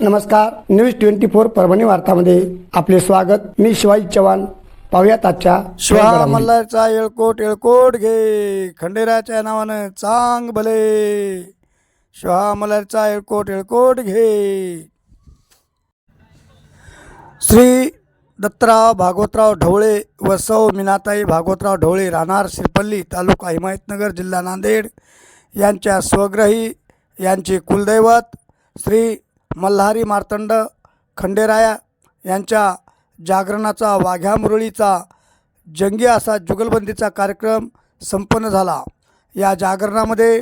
नमस्कार news twenty four Parbhani वार्तामध्ये आपले स्वागत. मी शिवाजी चव्हाण. पाहुयात आजच्या शिवा. मल्हारचा येळकोट येळकोट घे. खंडेराच्या नावानं चांग भले. शिवा मल्हारचा येळकोट येळकोट घे. श्री दत्तराव भागवतराव ढवळे व सौ मीनाताई भागवतराव ढवळे राहणार श्रीपल्ली तालुका हिमायतनगर जिल्हा नांदेड. यांच्या स्वग्रही यांचे कुलदैवत श्री मल्हारी मार्तंड खंडेराया यांच्या जागरणाचा वाघ्या मुरळीचा जंगी असा जुगलबंदीचा कार्यक्रम संपन्न झाला. या जागरणामध्ये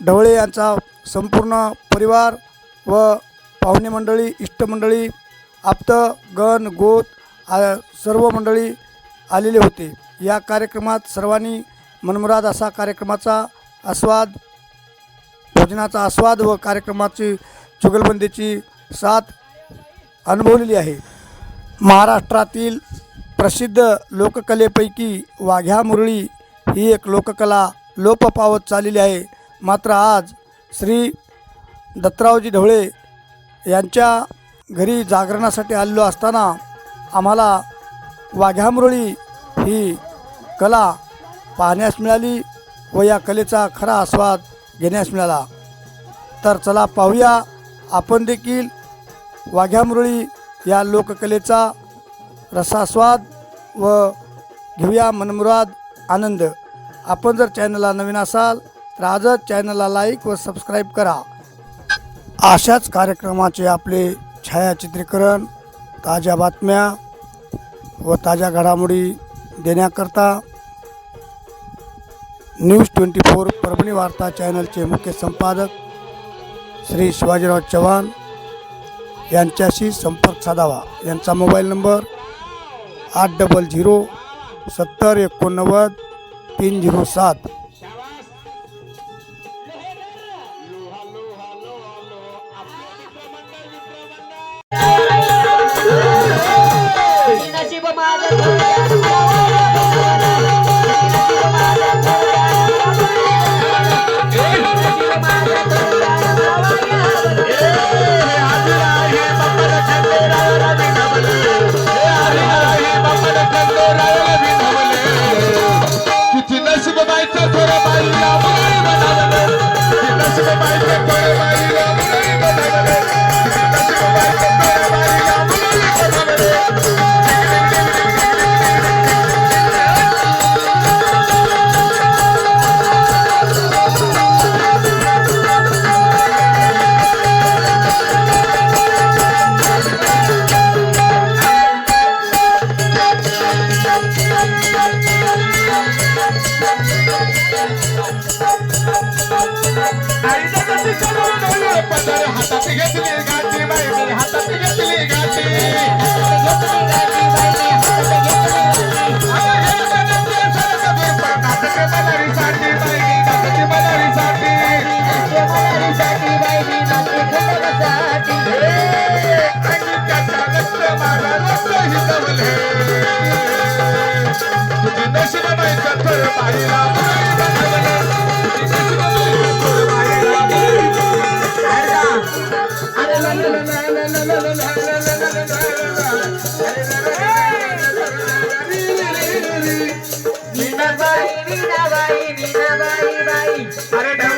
ढवळे यांचा संपूर्ण परिवार व पाहुणे मंडळी इष्टमंडळी आप्त गण गोत आ- सर्व मंडळी आलेले होते. या कार्यक्रमात सर्वांनी मनमुराद असा कार्यक्रमाचा आस्वाद भोजनाचा आस्वाद व कार्यक्रमाची जुगलबंदीची साथ अनुभवलेली आहे. महाराष्ट्रातील प्रसिद्ध लोककलेपैकी वाघ्या मुरळी ही एक लोककला लोप पावत चाललेली आहे. मात्र आज श्री दत्तरावजी ढवळे यांच्या घरी जागरणासाठी आलेलो असताना आम्हाला वाघ्यामुरळी ही कला पाहण्यास मिळाली व या कलेचा खरा आस्वाद घेण्यास मिळाला. तर चला पाहूया आपण देखील वाघ्यामुरळी या लोककलेचा रसास्वाद व घेऊया मनमुराद आनंद. आपण जर चॅनलला नवीन असाल तर आजच चॅनलला लाईक व सबस्क्राईब करा. अशाच कार्यक्रमाचे आपले छायाचित्रीकरण ताज्या बातम्या व ताज्या घडामोडी देण्याकरता न्यूज ट्वेंटी फोर परभणी वार्ता चॅनलचे मुख्य संपादक श्री शिवाजीराव चव्हाण यांच्याशी संपर्क साधावा. यांचा मोबाईल नंबर आठ डबल झिरो सत्तर एकोणनव्वद तीन झिरो सात. I don't know.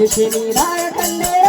विषिनी राय खंडेरायाची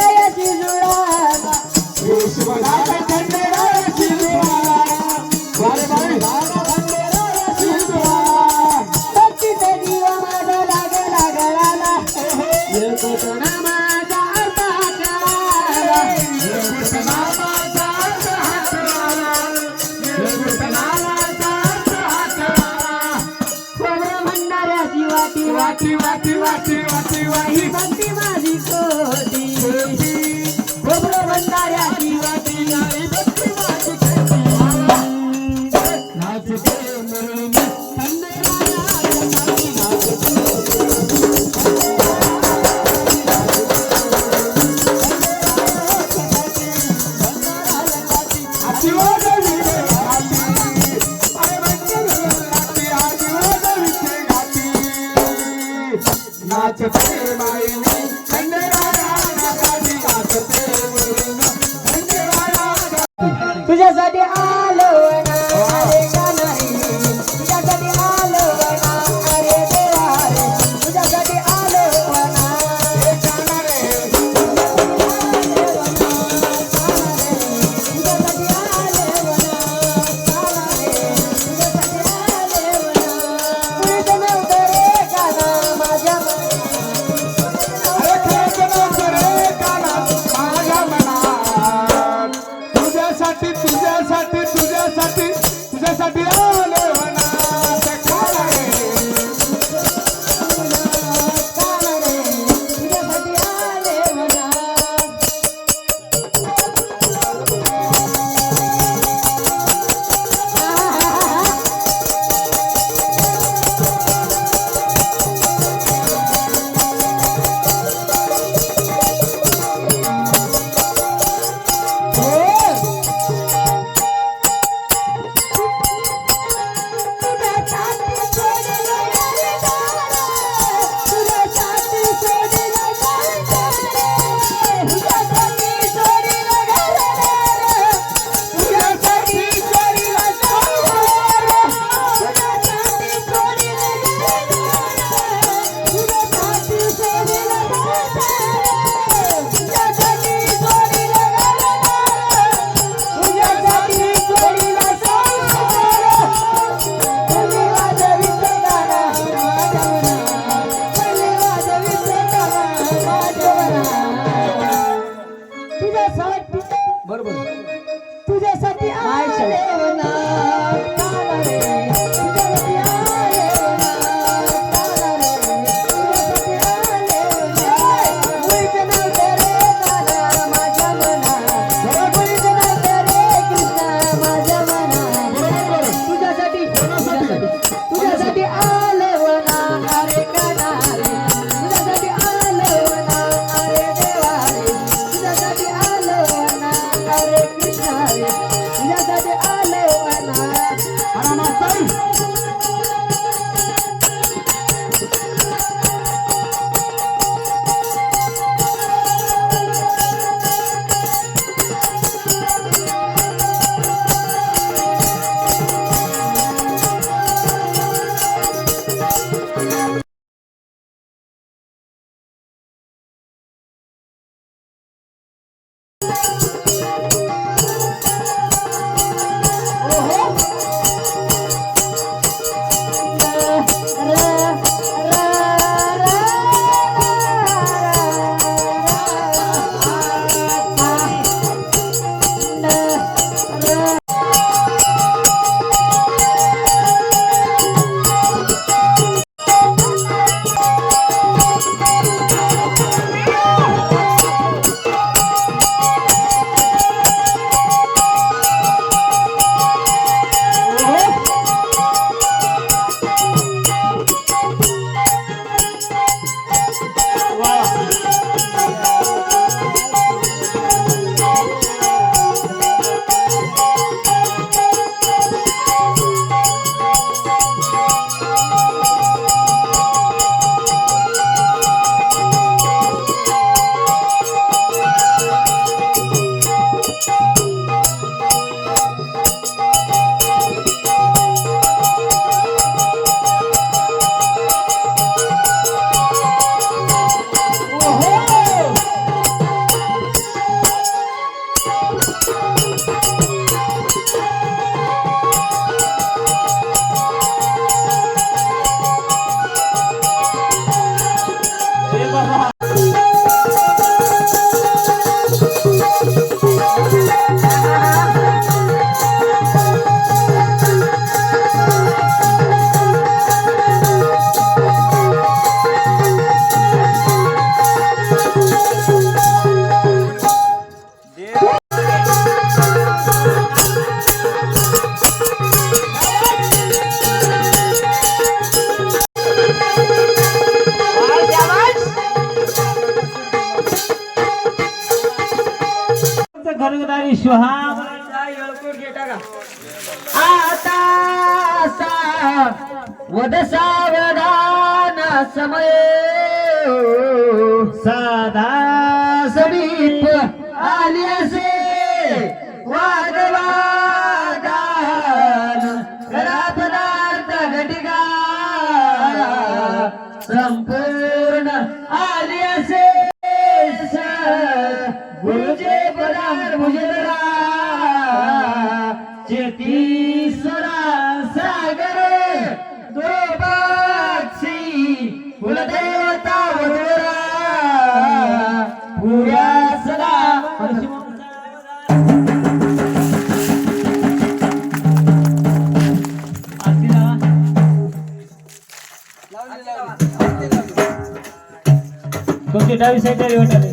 तुमची डावी साईड डावी वाटाले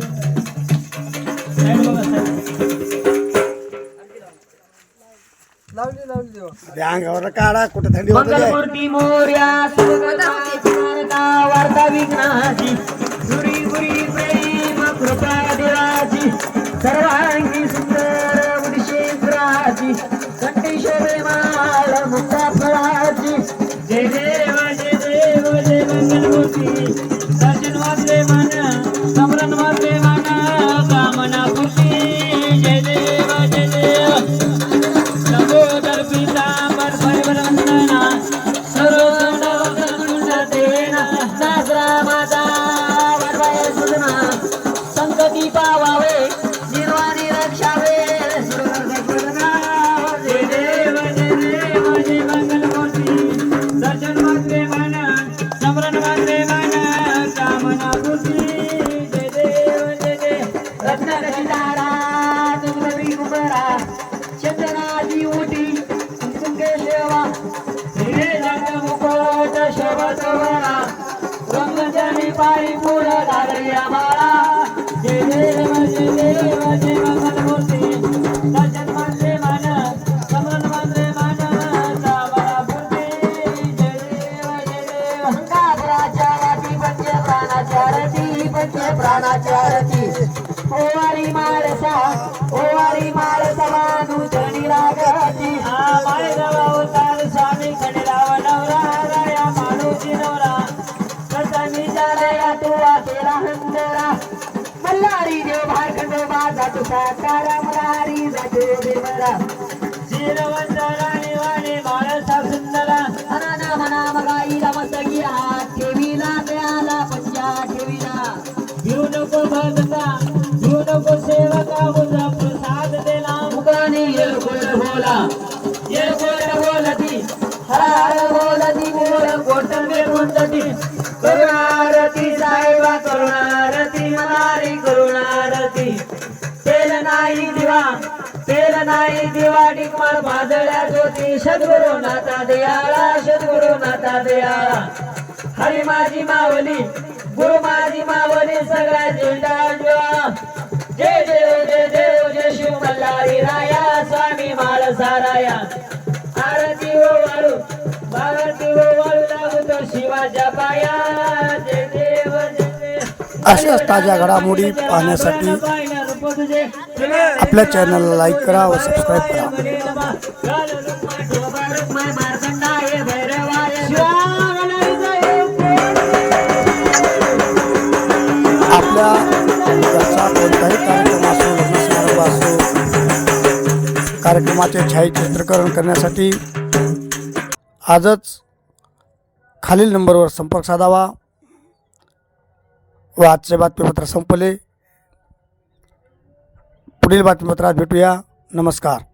साईड बघा अंगावर काढा कुठं थंडी होते मंगलमूर्ती मोर्या वार्ता विघ्नाची. गुरी गुरी प्रेम कृपा देवाची. सर्वांगी सुंदर उदिशेश्वराची कंठी शोभे माळ मुक्ता फळाची. जय जय माझा तारा मल्हारी जातो देवरा श्रीरवंत राणी वाणी माळसा सुंदरा अनाना मना मगाई रमसगी हात ठेवीला दयाला पंजा ठेवीला घेऊ नको भगता सद्गुरु नाथा दयाळा सद्गुरु नाथा दयाळा हरी माझी मावली गुरु माझी मावली सगळ्या झेंडा जय देव जय देव जय शिव मल्हारी राया स्वामी माळसा राया आरती हो वाळू भारती हो वाळू लागतो शिवाच्या पाया. जय देव जय देव. अशाच ताज्या घडामोडी पाहण्यासाठी आपल्या चॅनलला लाईक करा व सबस्क्राईब करा. कार्यक्रमाचे छायाचित्रीकरण करण्यासाठी आजच खालील नंबरवर संपर्क साधावा व आजचे बातमीपत्र संपले. पुढील बातमीपत्रात भेटूया. नमस्कार.